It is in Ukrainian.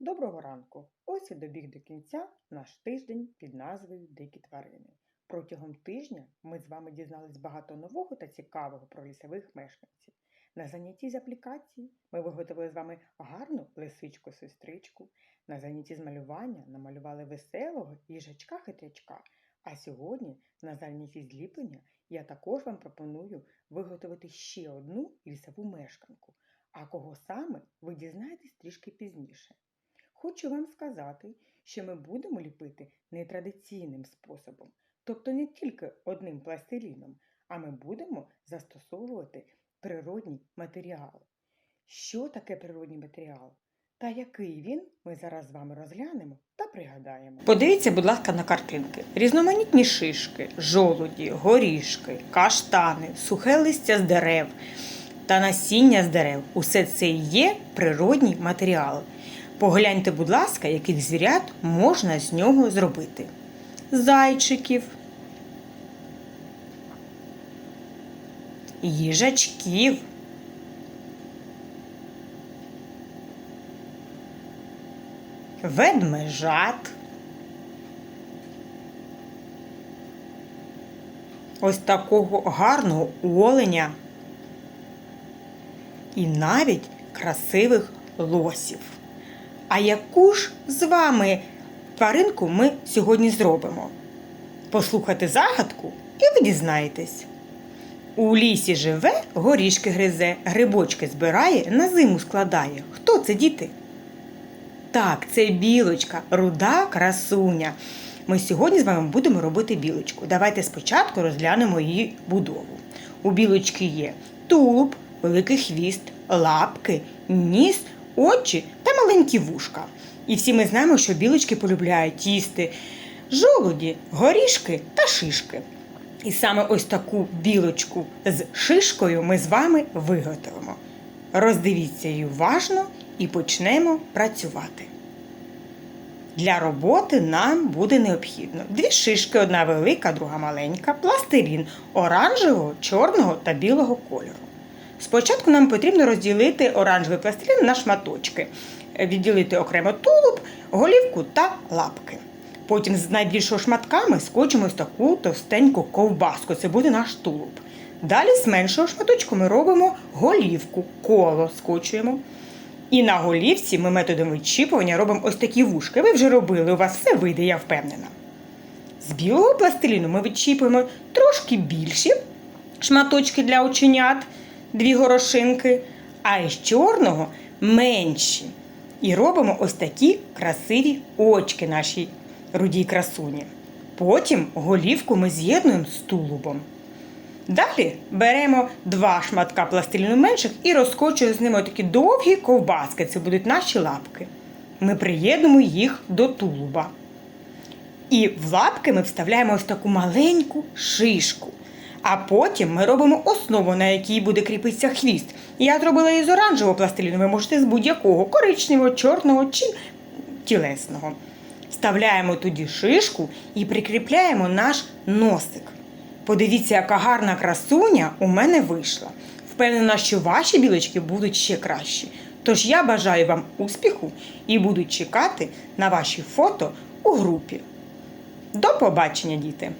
Доброго ранку! Ось і добіг до кінця наш тиждень під назвою Дикі тварини. Протягом тижня ми з вами дізнались багато нового та цікавого про лісових мешканців. На занятті з аплікації ми виготовили з вами гарну лисичку-сестричку. На занятті з малювання намалювали веселого їжачка-хитрячка. А сьогодні на занятті зліплення я також вам пропоную виготовити ще одну лісову мешканку. А кого саме ви дізнаєтесь трішки пізніше. Хочу вам сказати, що ми будемо ліпити нетрадиційним способом, тобто не тільки одним пластиліном, а ми будемо застосовувати природній матеріал. Що таке природній матеріал? Та який він, ми зараз з вами розглянемо та пригадаємо. Подивіться, будь ласка, на картинки. Різноманітні шишки, жолуді, горішки, каштани, сухе листя з дерев та насіння з дерев. Усе це є природній матеріал. Погляньте, будь ласка, яких звірят можна з нього зробити. Зайчиків, їжачків, ведмежат. Ось такого гарного оленя і навіть красивих лосів. А яку ж з вами тваринку ми сьогодні зробимо? Послухайте загадку, і ви дізнаєтесь. У лісі живе, горішки гризе, грибочки збирає, на зиму складає. Хто це, діти? Так, це білочка, руда красуня. Ми сьогодні з вами будемо робити білочку. Давайте спочатку розглянемо її будову. У білочки є тулуб, великий хвіст, лапки, ніс, очі маленькі вушка. І всі ми знаємо, що білочки полюбляють їсти жолуді, горішки та шишки. І саме ось таку білочку з шишкою ми з вами виготовимо. Роздивіться її уважно і почнемо працювати. Для роботи нам буде необхідно дві шишки, одна велика, друга маленька, пластилін оранжевого, чорного та білого кольору. Спочатку нам потрібно розділити оранжевий пластилін на шматочки, відділити окремо тулуб, голівку та лапки. Потім з найбільшого шматка ми скочимо ось таку товстеньку ковбаску. Це буде наш тулуб. Далі з меншого шматочку ми робимо голівку, коло скочуємо. І на голівці ми методом відчіпування робимо ось такі вушки. Ви вже робили, у вас все вийде, я впевнена. З білого пластиліну ми відчіпуємо трошки більші шматочки для оченят, дві горошинки, а із чорного менші. І робимо ось такі красиві очки нашій рудій красуні. Потім голівку ми з'єднуємо з тулубом. Далі беремо два шматка пластиліну менших і розкочуємо з ними такі довгі ковбаски. Це будуть наші лапки. Ми приєднуємо їх до тулуба. І в лапки ми вставляємо ось таку маленьку шишку. А потім ми робимо основу, на якій буде кріпитися хвіст. Я зробила її з оранжевого пластиліну, ви можете з будь-якого коричневого, чорного чи тілесного. Вставляємо тоді шишку і прикріпляємо наш носик. Подивіться, яка гарна красуня у мене вийшла. Впевнена, що ваші білочки будуть ще кращі. Тож я бажаю вам успіху і буду чекати на ваші фото у групі. До побачення, діти!